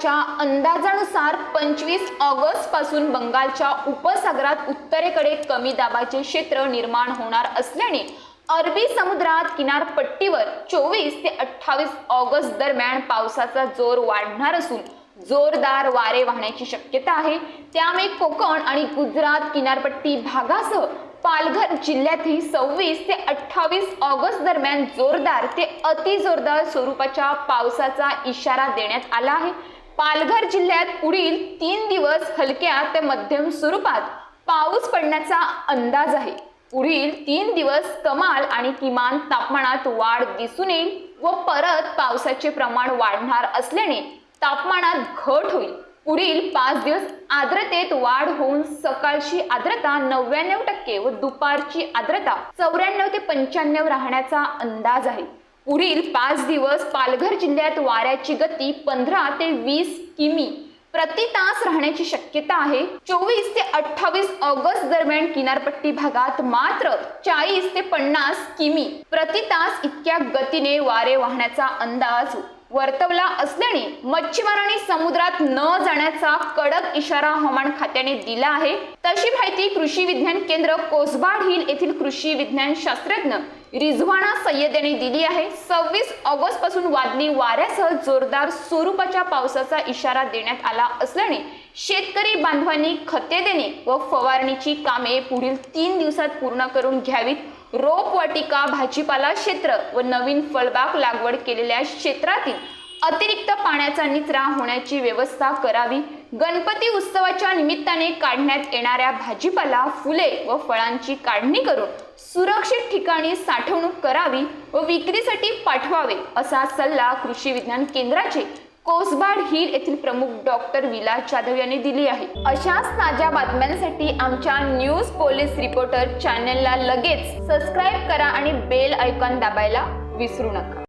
विभागाच्या अंदाजानुसार पंचवीस ऑगस्टपासून बंगालच्या उपसागरात उत्तरेकडे कमी दाबाचे क्षेत्र निर्माण होणार असल्याने अरबी समुद्रात किनारपट्टीवर चोवीस ते अठ्ठावीस ऑगस्ट दरम्यान पावसाचा जोर वाढणार असून जोरदार वारे वाहण्याची शक्यता आहे. त्यामुळे कोकण आणि गुजरात किनारपट्टी भागासह पालघर जिल्ह्यातही सव्वीस ते अठ्ठावीस ऑगस्ट दरम्यान जोरदार ते अति जोरदार स्वरूपाच्या पावसाचा इशारा देण्यात आला आहे. पालघर जिल्ह्यात पुढील तीन दिवस हलक्या ते मध्यम स्वरूपात पाऊस पडण्याचा अंदाज आहे. पुढील तीन दिवस कमाल आणि किमान तापमानात वाढ दिसून येईल व परत पावसाचे प्रमाण वाढणार असल्याने तापमानात घट होईल. पुढील पाच दिवस आर्द्रतेत वाढ होऊन सकाळची आर्द्रता नव्याण्णव टक्के व दुपारची आर्द्रता चौऱ्याण्णव ते पंच्याण्णव राहण्याचा अंदाज आहे. पुढील पाच दिवस पालघर जिल्ह्यात वाऱ्याची गती पंधरा ते वीस किमी. प्रति तास राहण्याची शक्यता आहे. चोवीस ते अठ्ठावीस ऑगस्ट दरम्यान किनारपट्टी भागात मात्र चाळीस ते पन्नास किमी. प्रति तास इतक्या गतीने वारे वाहण्याचा अंदाज वर्तवला असल्याने मच्छीमारांनी समुद्रात न जाण्याचा कडक इशारा हवामान खात्याने दिला आहे. तशी माहिती कृषी विज्ञान केंद्र कोसबाड हिल येथील कृषी विज्ञान शास्त्रज्ञ रिझवाना सय्यद यांनी दिली आहे. सव्वीस ऑगस्टपासून वादळी वाऱ्यासह जोरदार स्वरूपाच्या पावसाचा इशारा देण्यात आला असल्याने शेतकरी बांधवांनी खते देणे व फवारणीची कामे पुढील तीन दिवसात पूर्ण करून घ्यावीत. रोपवाटिका भाजीपाला क्षेत्र व नवीन फळबाग लागवड केलेल्या क्षेत्रातील अतिरिक्त पाण्याचा निचरा होण्याची व्यवस्था करावी. गणपती उत्सवाच्या निमित्ताने काढण्यात येणाऱ्या भाजीपाला फुले व फळांची काढणी करून सुरक्षित ठिकाणी साठवणूक करावी व विक्रीसाठी पाठवावे असा सल्ला कृषी विज्ञान केंद्राचे कोसबाड हिल येथील प्रमुख डॉक्टर विलास जाधव यांनी दिली आहे. अशाच ताज्या बातम्यांसाठी आमच्या न्यूज पोलीस रिपोर्टर चॅनलला लगेच सबस्क्राईब करा आणि बेल आयकॉन दाबायला विसरू नका.